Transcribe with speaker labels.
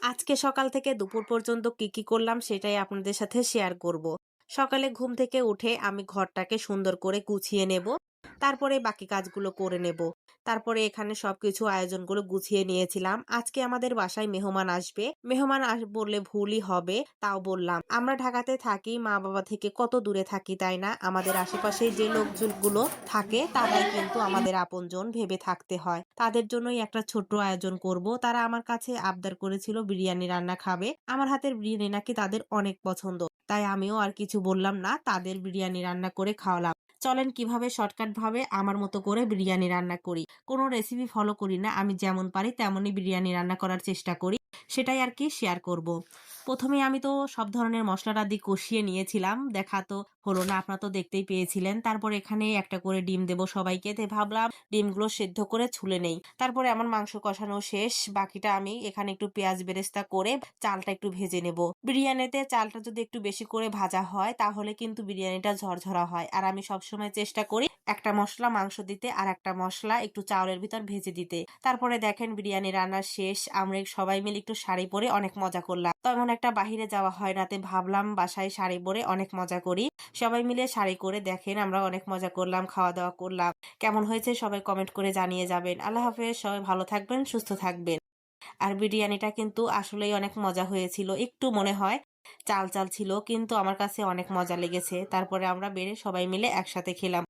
Speaker 1: আজকে সকাল থেকে দুপুর পর্যন্ত কি কি করলাম সেটাই আপনাদের সাথে শেয়ার করব। সকালে ঘুম থেকে উঠে আমি ঘরটাকে সুন্দর করে গুছিয়ে নেব। তারপরে বাকি কাজগুলো করে নেব। তারপরে এখানে সবকিছু আয়োজনগুলো গুছিয়ে নিয়েছিলাম। আজকে আমাদের বাসায় মেহমান আসবে। মেহমান আস বললে ভুলই হবে, তাও বললাম। আমরা ঢাকাতে থাকি মা বাবা থেকে কত দূরে থাকি তাই না? আমাদের আশেপাশে যে লোকজনগুলো থাকে, তারাই কিন্তু আমাদের আপনজন ভেবে থাকতে হয়। তাদের জন্যই একটা ছোট্ট আয়োজন করব। তারা আমার কাছে আবদার করেছিল, বিরিয়ানি রান্না খাবে। আমার হাতের বিরিয়ানি নাকি তাদের অনেক পছন্দ। তাই আমিও আর কিছু বললাম না। তাদের বিরিয়ানি রান্না করে খাওয়ালাম। চলেন কীভাবে শর্টকাট ভাবে আমার মতো করে বিরিয়ানি রান্না করি। কোনো রেসিপি ফলো করি না। আমি যেমন পারি তেমনই বিরিয়ানি রান্না করার চেষ্টা করি। সেটাই আর কি শেয়ার করব। প্রথমে আমি তো সব ধরনের মশলাটা দিয়ে কষিয়ে নিয়েছিলাম। দেখা তো হলো না, আপনারা তো দেখতেই পেয়েছিলেন। তারপর এখানে একটা করে ডিম দেব সবাইকে। তাই ভাবলাম ডিমগুলো সেদ্ধ করে ছুলে নেই। তারপরে আমার মাংস কষানো শেষ। বাকিটা আমি এখানে একটু পেঁয়াজ বেরেস্তা করে চালটা একটু ভেজে নেব। বিরিয়ানিতে চালটা যদি একটু বেশি করে ভাজা হয়, তাহলে কিন্তু বিরিয়ানিটা ঝরঝরা হয়। আর আমি সবসময় চেষ্টা করি একটা মশলা মাংস দিতে আর একটা মশলা একটু চাউলের ভিতর ভেজে দিতে। তারপরে দেখেন বিরিয়ানি রান্না শেষ। আমরা সবাই মিলে একটু শাড়ি পরে অনেক মজা করলাম। তেমন একটা বাহিরে যাওয়া হয় রাতে ভাবলাম বাসায় শাড়ি পরে অনেক মজা করি। সবাই মিলে শাড়ি করে দেখেন আমরা অনেক মজা করলাম খাওয়া দাওয়া করলাম। কেমন হয়েছে সবাই কমেন্ট করে জানিয়ে যাবেন। আল্লাহ হাফেজ, সবাই ভালো থাকবেন, সুস্থ থাকবেন। আর বিরিয়ানিটা কিন্তু আসলেই অনেক মজা হয়েছিল, একটু মনে হয় চাল চাল ছিল, কিন্তু আমার কাছে অনেক মজা লেগেছে। তারপরে আমরা বেড়ে সবাই মিলে একসাথে খেলাম।